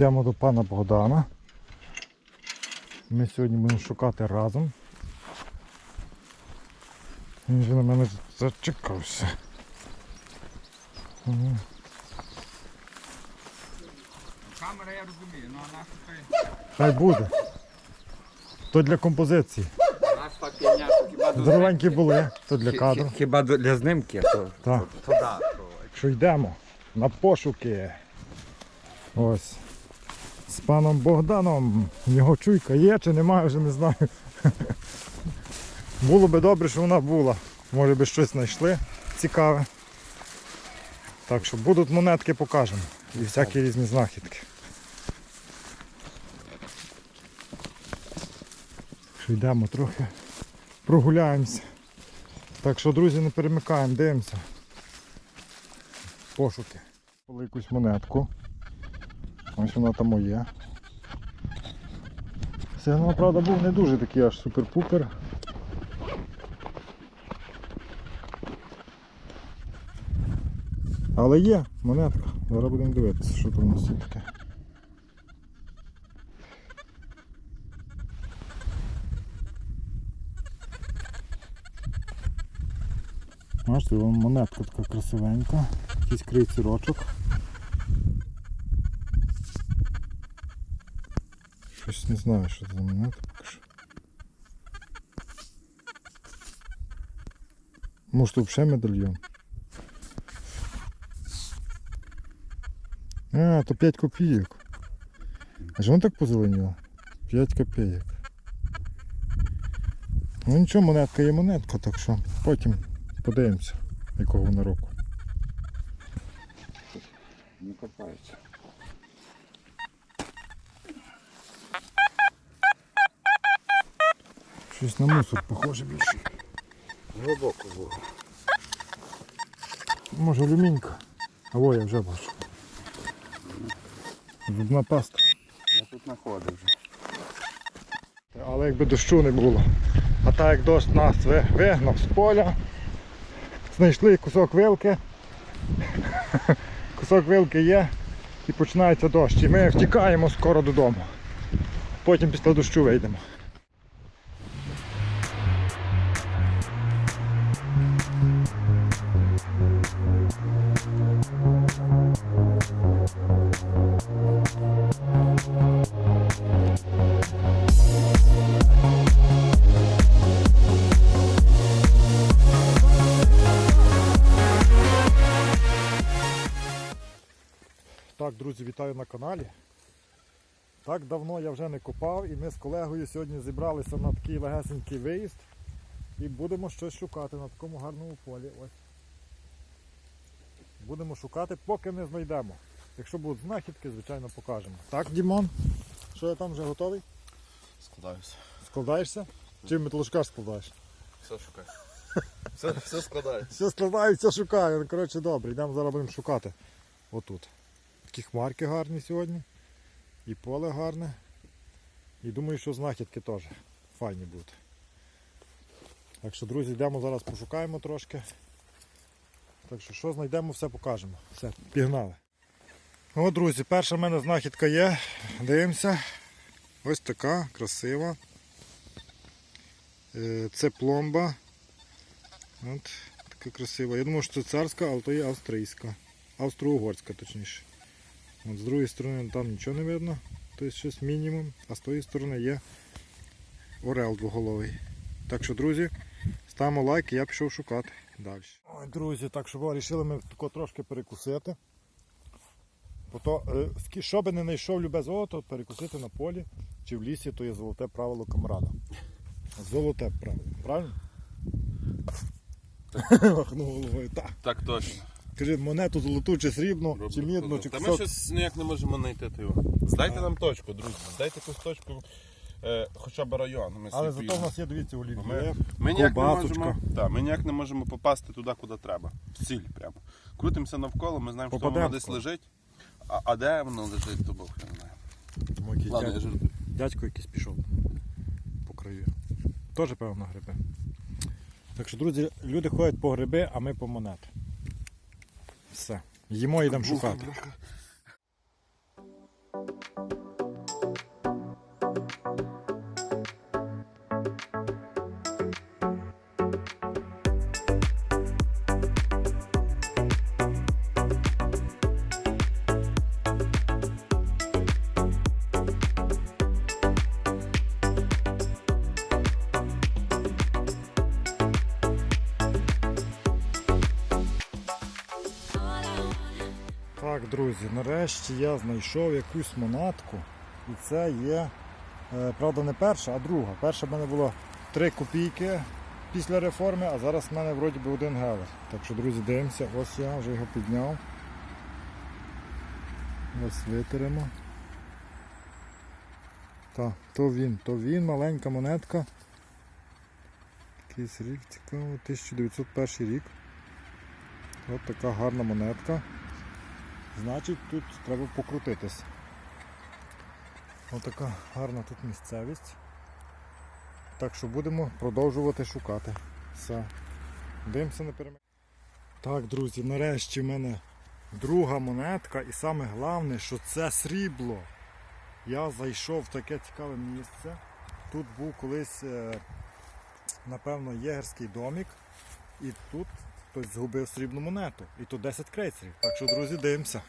Йдемо до пана Богдана. Ми сьогодні будемо шукати разом. Він вже на мене зачекався. Камера я розумію, ну а наша хай. Буде. То для композиції. То Здоровенькі були, то для кадру. Хіба для знимки, то, Так. то да. то- Що йдемо на пошуки. Ось. З паном Богданом. Його чуйка є чи немає, вже не знаю. Було би добре, що вона була. Може би щось знайшли цікаве. Так що будуть монетки, покажемо. І всякі різні знахідки. Що йдемо трохи прогуляємося. Так що, друзі, не перемикаємо, дивимося. Пошуки. Якусь монетку. Ось вона там є. Сигнал, правда, був не дуже такий аж супер-пупер. Але є монетка. Зараз будемо дивитися, що там у нас є таке. Бачите, монетка така красивенька. Якийсь крейцерочок. Щось не знаю, що це за монетка поки що. Може тут взагалі медальйон? А, то 5 копійок. А ж воно так позеленіло? 5 копійок. Ну нічого, монетка є монетка, так що потім подивимося, якого вона року. Не копається. Щось на мусор похоже більше. Глибоко було. Може алюмінька. А во я вже бачу. Зубна паста. Я тут знаходив вже. Але якби дощу не було. А так як дощ нас вигнав з поля, знайшли кусок вилки. Кусок вилки є і починається дощ. І ми втікаємо скоро додому. Потім після дощу вийдемо. Каналі. Так давно я вже не копав і ми з колегою сьогодні зібралися на такий легесенький виїзд і будемо щось шукати на такому гарному полі. Ось. Будемо шукати, поки не знайдемо. Якщо будуть знахідки, звичайно покажемо. Так, Дімон? Що я там вже готовий? Складаюся. Складаєшся? Чим металошкаш складаєш? Все шукаю. Все, все складаю. Все складаю, все шукаю. Ну, Коротше, добре, йдемо зараз будемо шукати. Отут. Такі хмарки гарні сьогодні. І поле гарне. І думаю, що знахідки теж файні будуть. Так що, друзі, йдемо зараз пошукаємо трошки. Так що, що знайдемо, все покажемо. Все, пігнали. О, друзі, перша в мене знахідка є. Дивимося. Ось така, красива. Е, Це пломба. От, така красива. Я думаю, що це царська, але то є австрійська. Австро-угорська, точніше. От з другої сторони там нічого не видно, тобто щось мінімум, а з тої сторони є орел двоголовий. Так що, друзі, ставимо лайк і я пішов шукати далі. Ой, друзі, так що вирішили ми тако трошки перекусити. Бо то, е, що би не знайшов любе золото, перекусити на полі чи в лісі, то є золоте правило камрада. Золоте правило, правильно? Махнув головою. Так. Так точно. Кажи, монету золоту чи срібну, чи мідну, чи Та ми кусок. щось ніяк не можемо знайти його. Здайте нам точку, друзі. Здайте якусь точку, е, хоча б район. Ми Але зато в нас є, дивіться, олів'є. Ми, ми, ніяк не ковбасочка. можемо, та, ми ніяк не можемо попасти туди, куди треба. В ціль прямо. Крутимося навколо, ми знаємо, що Попадемо воно десь лежить. А, а де воно лежить, то Бог не знає. Тому якийсь Ладно, я дядь- жартую. дядько якийсь пішов по краю. Теж, певно, гриби. Так що, друзі, люди ходять по гриби, а ми по монети. Все. Їмо йдемо шукати. Друзі, нарешті я знайшов якусь монетку. І це є, е, правда, не перша, а друга. Перша в мене була 3 копійки після реформи, а зараз в мене вроді би один гелер. Так що, друзі, дивимося, ось я вже його підняв. Ось витеремо. Так, то він, то він, маленька монетка. Якийсь рік цікаво, 1901 рік. Ось така гарна монетка. Значить тут треба покрутитись. Ось така гарна тут місцевість. Так що будемо продовжувати шукати. Все. Дивимося на перемогу. Так, друзі, нарешті в мене друга монетка і саме головне, що це срібло. Я зайшов в таке цікаве місце. Тут був колись, е, напевно, єгерський домик. І тут хтось згубив срібну монету. І тут 10 крейсерів. Так що, друзі, дивимося.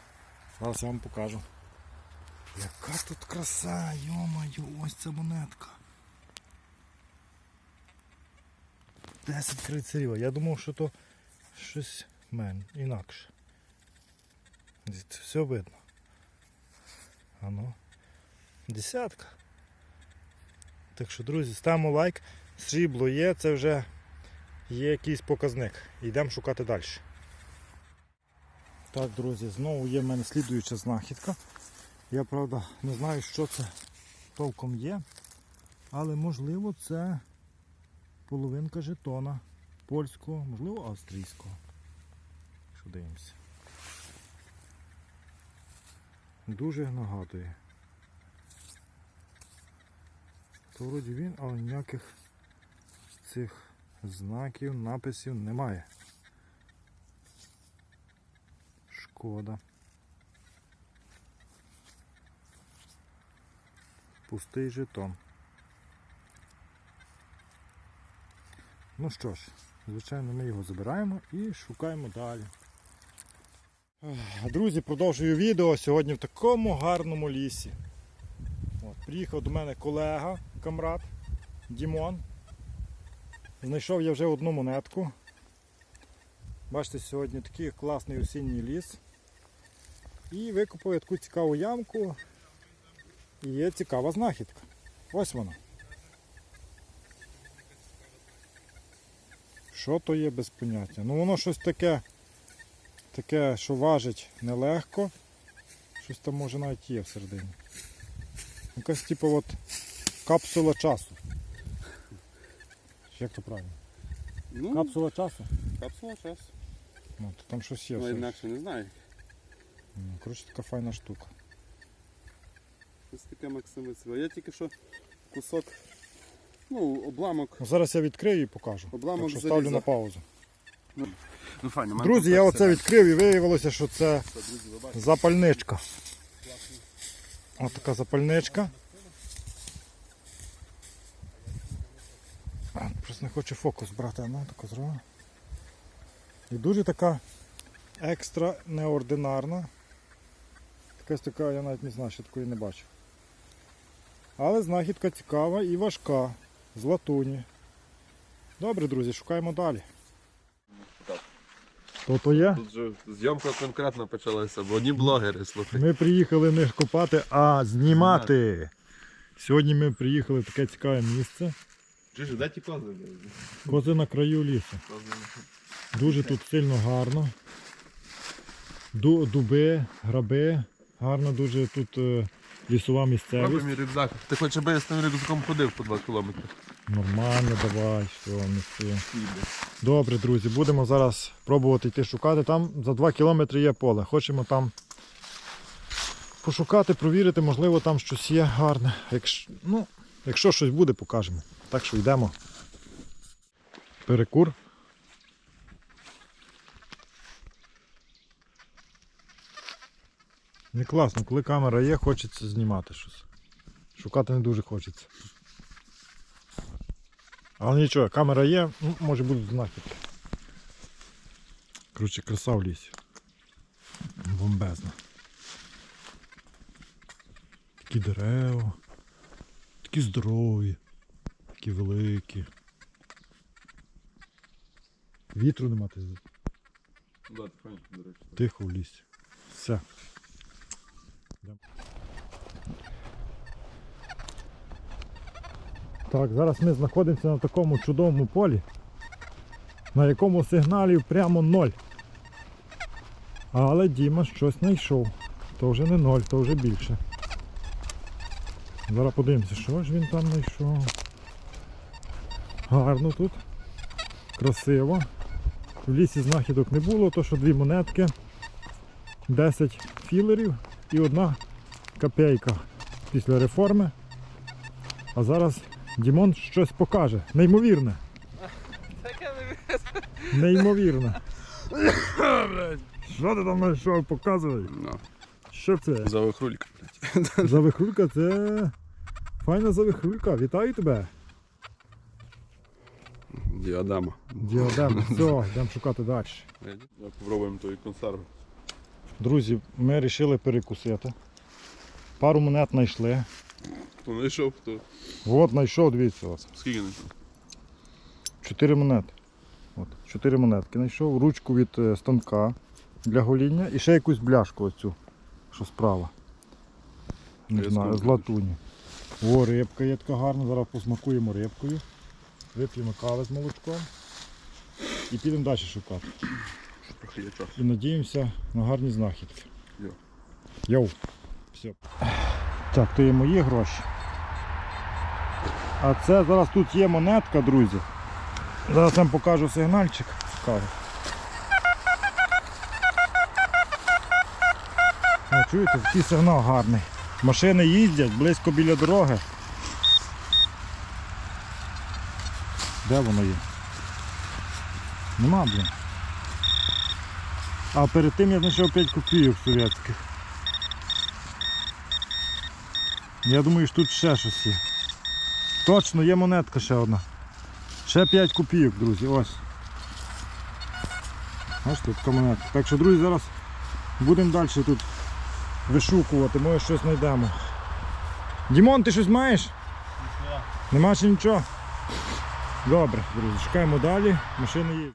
Зараз я вам покажу. Яка тут краса, йомаю, ось ця монетка. 10 крейсерів. Я думав, що то щось мен, інакше. Дивіться, все видно. Ано. Десятка. Так що, друзі, ставимо лайк. Срібло є, це вже є якийсь показник. Йдемо шукати далі. Так, друзі, знову є в мене слідуюча знахідка. Я правда не знаю, що це толком є, але можливо це половинка жетона польського, можливо австрійського. Що дивимося. Дуже нагадує. То вроді він, але ніяких цих знаків, написів немає. Шкода. Пустий жетон. Ну що ж, звичайно, ми його забираємо і шукаємо далі. Друзі, продовжую відео сьогодні в такому гарному лісі. От, приїхав до мене колега, камрад Дімон. Знайшов я вже одну монетку. Бачите, сьогодні такий класний осінній ліс. І викопав я таку цікаву ямку. І є цікава знахідка. Ось вона. Що то є без поняття? Ну воно щось таке, таке, що важить нелегко. Щось там може навіть є всередині. Якась типу от капсула часу. Як то правильно? Ну, Капсула часу? капсула час. Ну, то там щось є. Ну, все інакше не знаю. Ну, Коротше, така файна штука. Ось таке Максимицево. Я тільки що кусок, ну, обламок. Ну, зараз я відкрию і покажу. Обламок так що заліза. ставлю на паузу. Ну, файно, Друзі, я оце відкрив і виявилося, що це запальничка. Ось така запальничка. А, Просто не хочу фокус брати, ну таку зробимо. І дуже така екстра неординарна. Якась така, я навіть не знаю, що такої не бачив. Але знахідка цікава і важка. З латуні. Добре, друзі, шукаємо далі. То то є? Тут же зйомка конкретно почалася, бо одні блогери, слухай. Ми приїхали не копати, а знімати. Сьогодні ми приїхали в таке цікаве місце. Чуєш, де ті кози? Кози на краю лісу. Дуже тут сильно гарно. Ду- Дуби, граби. Гарно дуже тут е, лісова місцевість. мій рюкзак. Ти хочеш, аби я з тим рюкзаком ходив по 2 кілометри? Нормально, давай, все, неси. Добре, друзі, будемо зараз пробувати йти шукати. Там за 2 кілометри є поле. Хочемо там пошукати, провірити, можливо, там щось є гарне. Якщо, ну, якщо щось буде, покажемо. Так що йдемо. Перекур. Не класно, коли камера є, хочеться знімати щось. Шукати не дуже хочеться. Але нічого, камера є, ну, може будуть знахідки. Коротше, краса в лісі. Бомбезна. Такі дерева. Такі здорові. Такі великі. Вітру нема, ти Да, тихонько, до речі. тихо в лісі. Все. Так, зараз ми знаходимося на такому чудовому полі, на якому сигналів прямо ноль. Але Діма щось знайшов. То вже не ноль, то вже більше. Зараз подивимося, що ж він там знайшов. Гарно тут. Красиво. В лісі знахідок не було, то що дві монетки, 10 філерів і одна копейка після реформи. А зараз Дімон щось покаже. Неймовірне. Неймовірне. Що ти там знайшов? Показуй. Ну, Що це? завихрулька. Завихрулька це файна завихрулька. Вітаю тебе. Діадема. Діадем. Все, йдемо шукати далі. Попробуємо тої консерви. Друзі, ми вирішили перекусити. Пару монет знайшли. Хто знайшов, хто. От знайшов, дивіться ось. Скільки знайшов? Чотири монети. От, чотири монетки знайшов. Ручку від е, станка для гоління і ще якусь бляшку оцю, що справа. Не Я знаю, з латуні. О, рибка є така гарна, зараз посмакуємо рибкою. Вип'ємо кави з молочком. І підемо далі шукати. І надіємося на гарні знахідки. Йоу. Все. Так, то є мої гроші. А це зараз тут є монетка, друзі. Зараз вам покажу сигнальчик. Цікавий. Чуєте, такий сигнал гарний. Машини їздять близько біля дороги. Де воно є? Нема, блін. А перед тим я знайшов 5 копійок совєтських. Я думаю, що тут ще щось є. Точно, є монетка ще одна. Ще 5 копійок, друзі, ось. Бачите, така монетка. Так що, друзі, зараз будемо далі тут вишукувати, може щось знайдемо. Дімон, ти щось маєш? Нема ще нічого? Добре, друзі, шукаємо далі. Машини є.